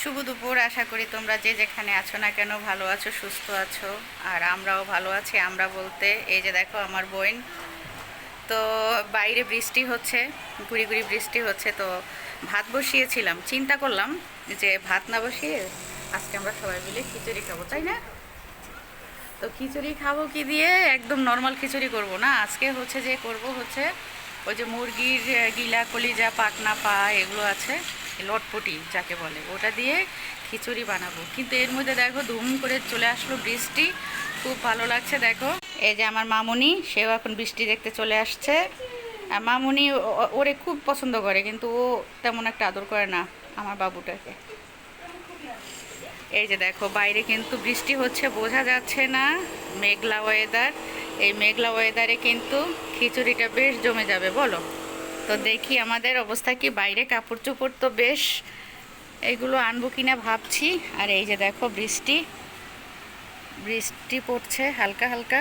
শুভ দুপুর। আশা করি তোমরা যে যেখানে আছো না কেন ভালো আছো, সুস্থ আছো। আর আমরাও ভালো আছি, আমরা বলতে এই যে দেখো আমার বোন। তো বাইরে বৃষ্টি হচ্ছে গুড়ি গুড়ি বৃষ্টি হচ্ছে, তো ভাত বসিয়েছিলাম। চিন্তা করলাম যে ভাত না বসিয়ে আজকে আমরা সবাই মিলে খিচুড়ি খাব, তাই না? তো খিচুড়ি খাব কি দিয়ে? একদম নর্মাল খিচুড়ি করব না। আজকে হচ্ছে যে করব হচ্ছে ওই যে মুরগির গিলা, কলিজা পাকনা পা, এগুলো আছে। লটপটি যাকে বলে, ওটা দিয়ে খিচুড়ি বানাবো। কিন্তু এর মধ্যে দেখো ধুম করে চলে আসলো বৃষ্টি, খুব ভালো লাগছে দেখো। এই যে আমার মামুনি, সেও এখন বৃষ্টি দেখতে চলে আসছে। আর মামুনি ওরে খুব পছন্দ করে, কিন্তু ও তেমন একটা আদর করে না আমার বাবুটাকে। এই যে দেখো, বাইরে কিন্তু বৃষ্টি হচ্ছে, বোঝা যাচ্ছে না মেঘলা ওয়েদার এই মেঘলা ওয়েদারে কিন্তু খিচুড়িটা বেশ জমে যাবে, বলো। তো দেখি আমাদের অবস্থা কি? বাইরে কাপড় চোপড় তো বেশ। এইগুলো আনব কিনা ভাবছি। আর এই যে দেখো বৃষ্টি। বৃষ্টি পড়ছে হালকা হালকা।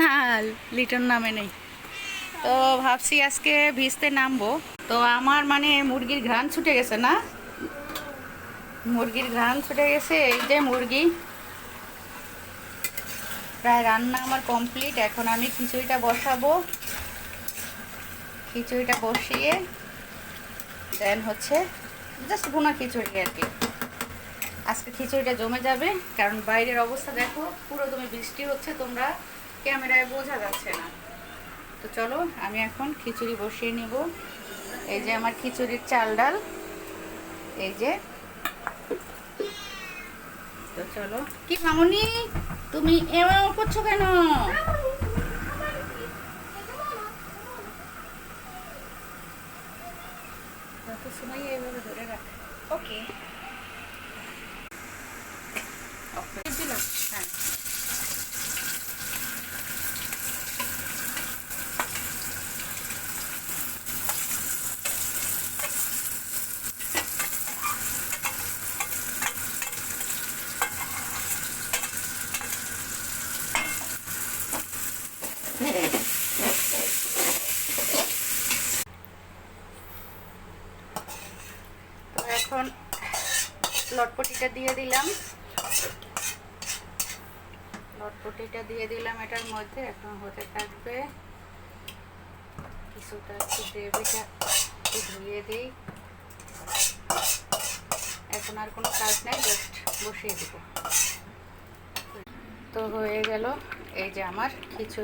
না লিটন নামে নেই। তো ভাবছি আজকে ভিজতে নামবো। তো আমার মানে মুরগির ঘ্রাণ ছুটে গেছে না? মুরগির ঘ্রাণ ছুটে গেছে এই যে মুরগি। প্রায় রান্না আমার কমপ্লিট। এখন আমি খিচুড়িটা বসাবো। খিচুড়িটা বসিয়ে দেন হচ্ছে জাস্ট ভুনা খিচুড়ি আর কি। আজকে খিচুড়িটা জমে যাবে, কারণ বাইরের অবস্থা দেখো, পুরো তুমি বৃষ্টি হচ্ছে, তোমরা ক্যামেরায় বোঝা যাচ্ছে না। তো চলো, আমি এখন খিচুড়ি বসিয়ে নিব। এই যে আমার খিচুড়ির চাল ডাল, এই যে তো চলো। কি মামনি তুমি এমন করছ কেন? সময় এইভাবে ধরে রাখ। ওকে দিলাম। হ্যাঁ তো এখন লটপটিটা দিয়ে দিলাম। লটপটিটা দিয়ে দিলাম এটার মধ্যে, এখন হতে থাকবে কিছুটা একটু গ্রেভিটা একটু ধুয়ে দিই। এখন আর কোনো কাজ নেই জাস্ট বসিয়ে দেবো। তো হয়ে গেল এই যে আমার খিচুড়ি।